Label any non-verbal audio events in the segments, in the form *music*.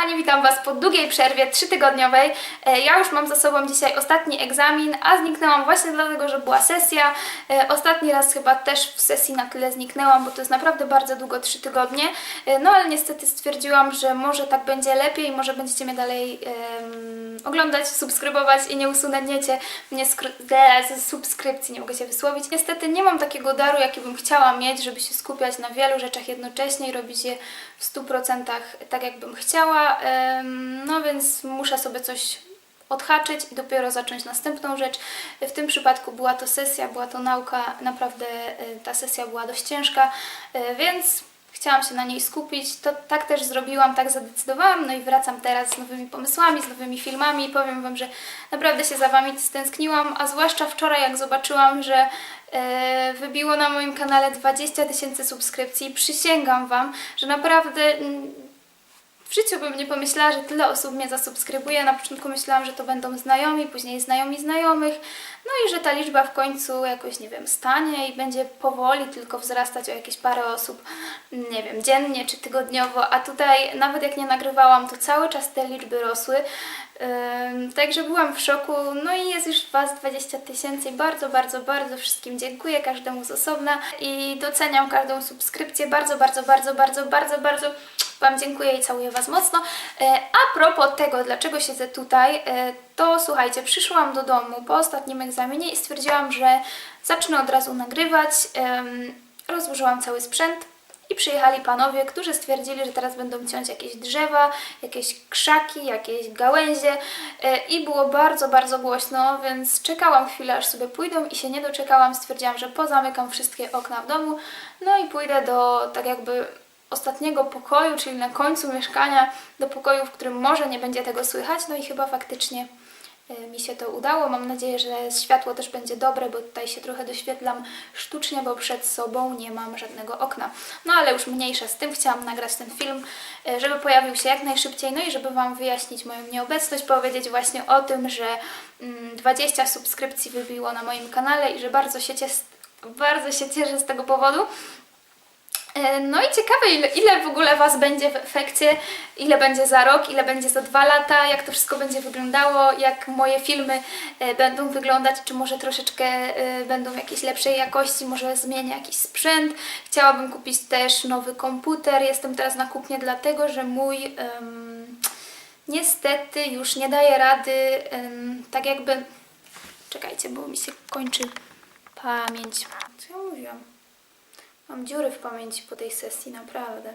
kochani, witam Was po długiej przerwie, trzytygodniowej. E, Ja już mam za sobą dzisiaj ostatni egzamin, a zniknęłam właśnie dlatego, że była sesja. E, Ostatni raz chyba też w sesji na tyle zniknęłam, bo to jest naprawdę bardzo długo, trzy tygodnie. E, No ale niestety stwierdziłam, że może tak będzie lepiej, może będziecie mnie dalej em, oglądać, subskrybować i nie usunięcie mnie z subskrypcji, nie mogę się wysłowić. Niestety nie mam takiego daru, jaki bym chciała mieć, żeby się skupiać na wielu rzeczach jednocześnie i robić je w 100% tak, jakbym chciała. No więc muszę sobie coś odhaczyć i dopiero zacząć następną rzecz. W tym przypadku była to sesja, była to nauka, naprawdę e, ta sesja była dość ciężka, e, więc chciałam się na niej skupić. To tak też zrobiłam, tak zadecydowałam, no i wracam teraz z nowymi pomysłami, z nowymi filmami powiem Wam, że naprawdę się za Wami stęskniłam, a zwłaszcza wczoraj jak zobaczyłam, że e, wybiło na moim kanale 20 tysięcy subskrypcji. Przysięgam Wam, że naprawdę mm, w życiu bym nie pomyślała, że tyle osób mnie zasubskrybuje. Na początku myślałam, że to będą znajomi, później znajomi znajomych. No i że ta liczba w końcu jakoś, nie wiem, stanie i będzie powoli tylko wzrastać o jakieś parę osób, nie wiem, dziennie czy tygodniowo. A tutaj nawet jak nie nagrywałam, to cały czas te liczby rosły. Ym, Także byłam w szoku. No i jest już Was 20 tysięcy bardzo, bardzo, bardzo wszystkim dziękuję, każdemu z osobna i doceniam każdą subskrypcję. Bardzo, bardzo, bardzo, bardzo, bardzo, bardzo Wam dziękuję i całuję Was mocno. E, A propos tego, dlaczego siedzę tutaj, e, to słuchajcie, przyszłam do domu po ostatnim egzaminie i stwierdziłam, że zacznę od razu nagrywać. Rozłożyłam cały sprzęt i przyjechali panowie, którzy stwierdzili, że teraz będą ciąć jakieś drzewa, jakieś krzaki, jakieś gałęzie e, i było bardzo, bardzo głośno, więc czekałam chwilę, aż sobie pójdą i się nie doczekałam. Stwierdziłam, że pozamykam wszystkie okna w domu, no i pójdę do tak jakby ostatniego pokoju, czyli na końcu mieszkania, do pokoju, w którym może nie będzie tego słychać, no i chyba faktycznie mi się to udało. Mam nadzieję, że światło też będzie dobre, bo tutaj się trochę doświetlam sztucznie, bo przed sobą nie mam żadnego okna. No ale już mniejsza z tym, chciałam nagrać ten film, e, żeby pojawił się jak najszybciej, no i żeby Wam wyjaśnić moją nieobecność, powiedzieć właśnie o tym, że mm, 20 subskrypcji wybiło na moim kanale i że bardzo się, bardzo się cieszę z tego powodu. E, No i ciekawe, ile, ile w ogóle Was będzie w efekcie, ile będzie za rok, ile będzie za dwa lata, jak to wszystko będzie wyglądało, jak moje filmy e, będą wyglądać, czy może troszeczkę e, będą jakiejś lepszej jakości, może zmienię jakiś sprzęt. Chciałabym kupić też nowy komputer. Jestem teraz na kupnie dlatego, że mój em, niestety już nie daje rady, em, tak jakby... Czekajcie, bo mi się kończy pamięć. Co ja mówiłam? Mam dziury w pamięci po tej sesji, naprawdę.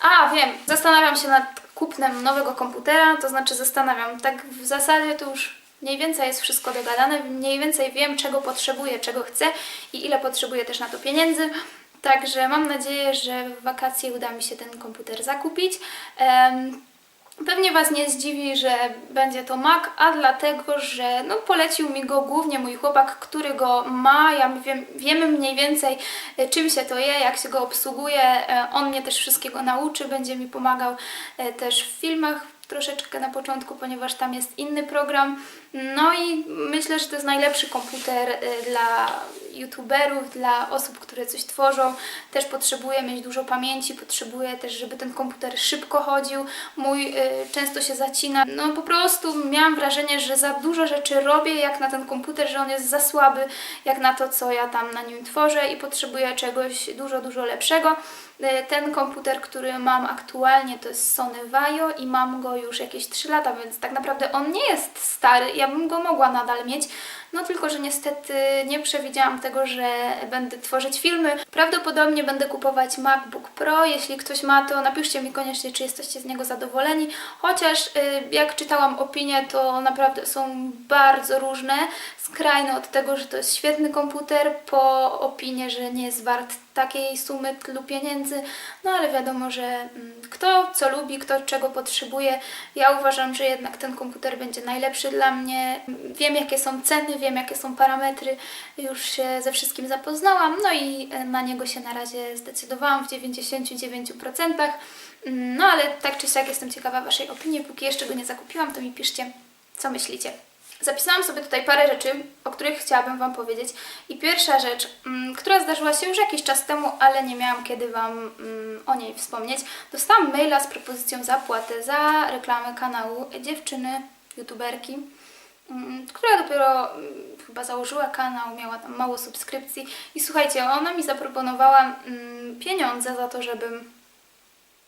A, wiem, zastanawiam się nad kupnem nowego komputera, to znaczy zastanawiam, tak w zasadzie to już mniej więcej jest wszystko dogadane, mniej więcej wiem czego potrzebuję, czego chcę i ile potrzebuję też na to pieniędzy. Także mam nadzieję, że w wakacje uda mi się ten komputer zakupić. Em, Pewnie Was nie zdziwi, że będzie to Mac, a dlatego, że no, polecił mi go głównie mój chłopak, który go ma. Ja wiem, wiemy mniej więcej e, czym się to je, jak się go obsługuje. E, On mnie też wszystkiego nauczy, będzie mi pomagał e, też w filmach troszeczkę na początku, ponieważ tam jest inny program. No i myślę, że to jest najlepszy komputer dla youtuberów, dla osób, które coś tworzą. Też potrzebuję mieć dużo pamięci, potrzebuję też, żeby ten komputer szybko chodził. Mój y, często się zacina. No po prostu miałam wrażenie, że za dużo rzeczy robię jak na ten komputer, że on jest za słaby jak na to, co ja tam na nim tworzę i potrzebuję czegoś dużo, dużo lepszego. Y, Ten komputer, który mam aktualnie to jest Sony Vaio i mam go już jakieś 3 lata, więc tak naprawdę on nie jest stary, ja bym go mogła nadal mieć, no tylko, że niestety nie przewidziałam tego, że będę tworzyć filmy. Prawdopodobnie będę kupować MacBook Pro. Jeśli ktoś ma, to napiszcie mi koniecznie, czy jesteście z niego zadowoleni. Chociaż y, jak czytałam opinie, to naprawdę są bardzo różne. Skrajne od tego, że to jest świetny komputer, po opinie, że nie jest wart takiej sumy tylu pieniędzy. No ale wiadomo, że mm, kto co lubi, kto czego potrzebuje. Ja uważam, że jednak ten komputer będzie najlepszy dla mnie. Wiem, jakie są ceny, wiem, jakie są parametry. Już się ze wszystkim zapoznałam, no i e, na niego się na razie zdecydowałam w 99%. Mm, No ale tak czy siak jestem ciekawa Waszej opinii. Póki jeszcze go nie zakupiłam, to mi piszcie, co myślicie. Zapisałam sobie tutaj parę rzeczy, o których chciałabym Wam powiedzieć. I pierwsza rzecz, mm, która zdarzyła się już jakiś czas temu, ale nie miałam kiedy Wam mm, o niej wspomnieć. Dostałam maila z propozycją zapłaty za reklamę kanału dziewczyny, youtuberki, mm, która dopiero chyba założyła kanał, miała tam mało subskrypcji. I słuchajcie, ona mi zaproponowała pieniądze za to, żebym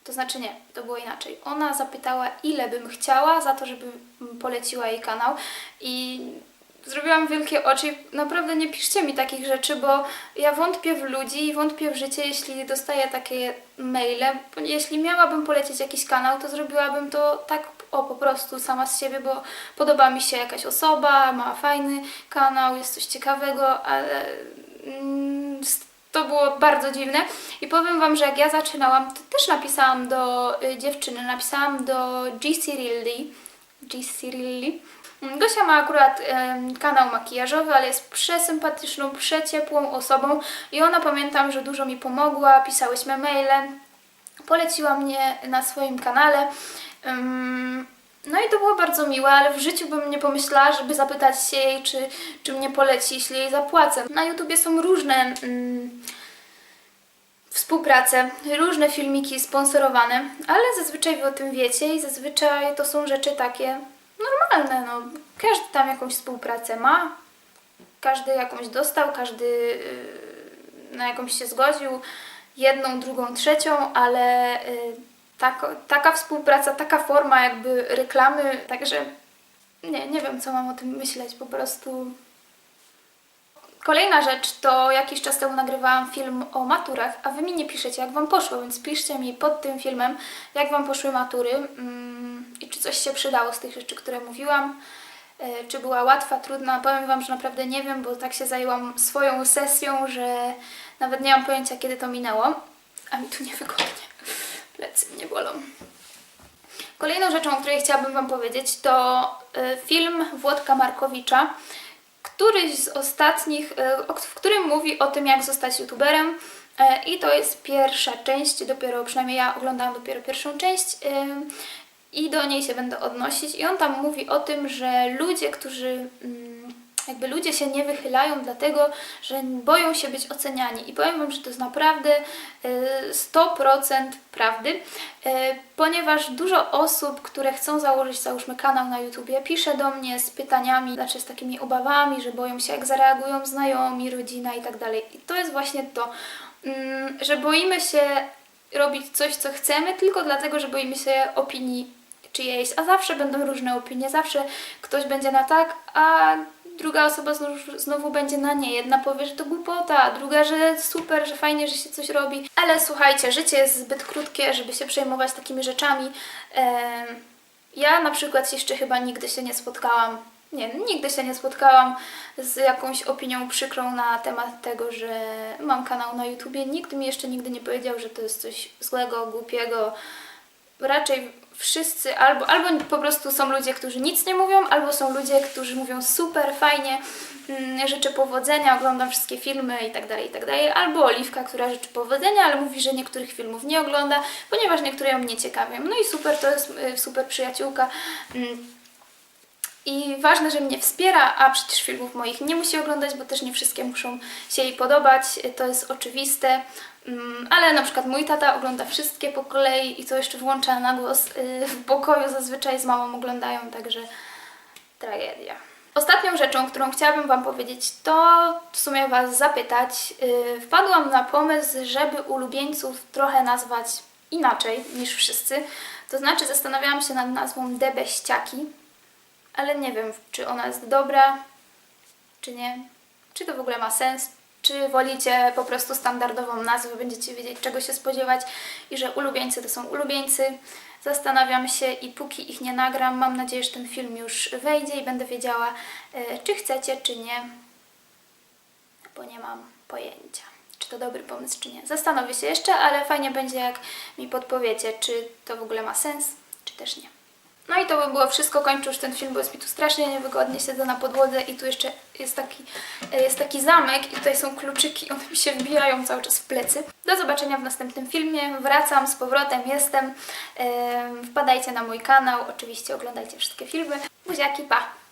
to znaczy nie, to było inaczej. Ona zapytała, ile bym chciała za to, żeby poleciła jej kanał i zrobiłam wielkie oczy. Naprawdę nie piszcie mi takich rzeczy, bo ja wątpię w ludzi i wątpię w życie, jeśli dostaję takie maile. Jeśli miałabym polecieć jakiś kanał, to zrobiłabym to tak o po prostu sama z siebie, bo podoba mi się jakaś osoba, ma fajny kanał, jest coś ciekawego, ale mm, to było bardzo dziwne. I powiem Wam, że jak ja zaczynałam, to też napisałam do y, dziewczyny, napisałam do G. Cyrilli. G. Cyrilli. Mm, Gosia ma akurat kanał makijażowy, ale jest przesympatyczną, przeciepłą osobą i ona pamiętam, że dużo mi pomogła, pisałyśmy maile, poleciła mnie na swoim kanale. No i to było bardzo miłe, ale w życiu bym nie pomyślała, żeby zapytać się jej, czy, czy mnie poleci, jeśli jej zapłacę. Na YouTubie są różne mm, współprace, różne filmiki sponsorowane, ale zazwyczaj Wy o tym wiecie i zazwyczaj to są rzeczy takie normalne, no. Każdy tam jakąś współpracę ma, każdy jakąś dostał, każdy yy, na jakąś się zgodził, jedną, drugą, trzecią, ale tak, taka współpraca, taka forma jakby reklamy, także nie, nie wiem co mam o tym myśleć, po prostu Kolejna rzecz to jakiś czas temu nagrywałam film o maturach, a Wy mi nie piszecie jak Wam poszło, więc piszcie mi pod tym filmem jak Wam poszły matury mm, i czy coś się przydało z tych rzeczy, które mówiłam. E, Czy była łatwa, trudna? Powiem Wam, że naprawdę nie wiem, bo tak się zajęłam swoją sesją, że nawet nie mam pojęcia kiedy to minęło. A mi tu niewygodnie. Plecy mnie bolą. Kolejną rzeczą, o której chciałabym Wam powiedzieć, to y, film Włodka Markowicza, któryś z ostatnich, o- w którym mówi o tym, jak zostać youtuberem. E, I to jest pierwsza część, dopiero przynajmniej ja oglądałam dopiero pierwszą część y, i do niej się będę odnosić. I on tam mówi o tym, że ludzie, którzy mm, jakby ludzie się nie wychylają dlatego, że boją się być oceniani. I powiem Wam, że to jest naprawdę y, 100% prawdy, y, ponieważ dużo osób, które chcą założyć, załóżmy, kanał na YouTubie, pisze do mnie z pytaniami, znaczy z takimi obawami, że boją się, jak zareagują znajomi, rodzina i tak dalej. I to jest właśnie to, mm, że boimy się robić coś, co chcemy, tylko dlatego, że boimy się opinii czyjejś, a zawsze będą różne opinie, zawsze ktoś będzie na tak, a druga osoba znowu, znowu będzie na nie. Jedna powie, że to głupota, a druga, że super, że fajnie, że się coś robi. Ale słuchajcie, życie jest zbyt krótkie, żeby się przejmować takimi rzeczami. Ja na przykład jeszcze chyba nigdy się nie spotkałam, nie, nigdy się nie spotkałam z jakąś opinią przykrą na temat tego, że mam kanał na YouTubie. Nikt mi jeszcze nigdy nie powiedział, że to jest coś złego, głupiego. Raczej wszyscy, albo, albo po prostu są ludzie, którzy nic nie mówią, albo są ludzie, którzy mówią super, fajnie, mm, życzę powodzenia, oglądam wszystkie filmy i tak dalej, i tak. Albo Oliwka, która życzy powodzenia, ale mówi, że niektórych filmów nie ogląda, ponieważ niektóre ją nie ciekawią. No i super, to jest y, super przyjaciółka. Mm, i ważne, że mnie wspiera, a przecież filmów moich nie musi oglądać, bo też nie wszystkie muszą się jej podobać, to jest oczywiste. Mm, Ale na przykład mój tata ogląda wszystkie po kolei i to jeszcze włącza na głos y, w pokoju, zazwyczaj z mamą oglądają, także tragedia. Ostatnią rzeczą, którą chciałabym Wam powiedzieć, to w sumie Was zapytać. Yy, Wpadłam na pomysł, żeby ulubieńców trochę nazwać inaczej niż wszyscy. To znaczy zastanawiałam się nad nazwą Debeściaki, ale nie wiem, czy ona jest dobra, czy nie. Czy to w ogóle ma sens? Czy wolicie po prostu standardową nazwę, będziecie wiedzieć czego się spodziewać i że ulubieńcy to są ulubieńcy. Zastanawiam się i póki ich nie nagram, mam nadzieję, że ten film już wejdzie i będę wiedziała, e, czy chcecie, czy nie, bo nie mam pojęcia, czy to dobry pomysł, czy nie. Zastanowię się jeszcze, ale fajnie będzie, jak mi podpowiecie, czy to w ogóle ma sens, czy też nie. No i to by było wszystko. Kończę już ten film, bo jest mi tu strasznie niewygodnie. Siedzę na podłodze i tu jeszcze jest taki, e, jest taki zamek i tutaj są kluczyki. *laughs* One mi się wbijają cały czas w plecy. Do zobaczenia w następnym filmie. Wracam z powrotem, jestem. Em, Wpadajcie na mój kanał. Oczywiście oglądajcie wszystkie filmy. Buziaki, pa!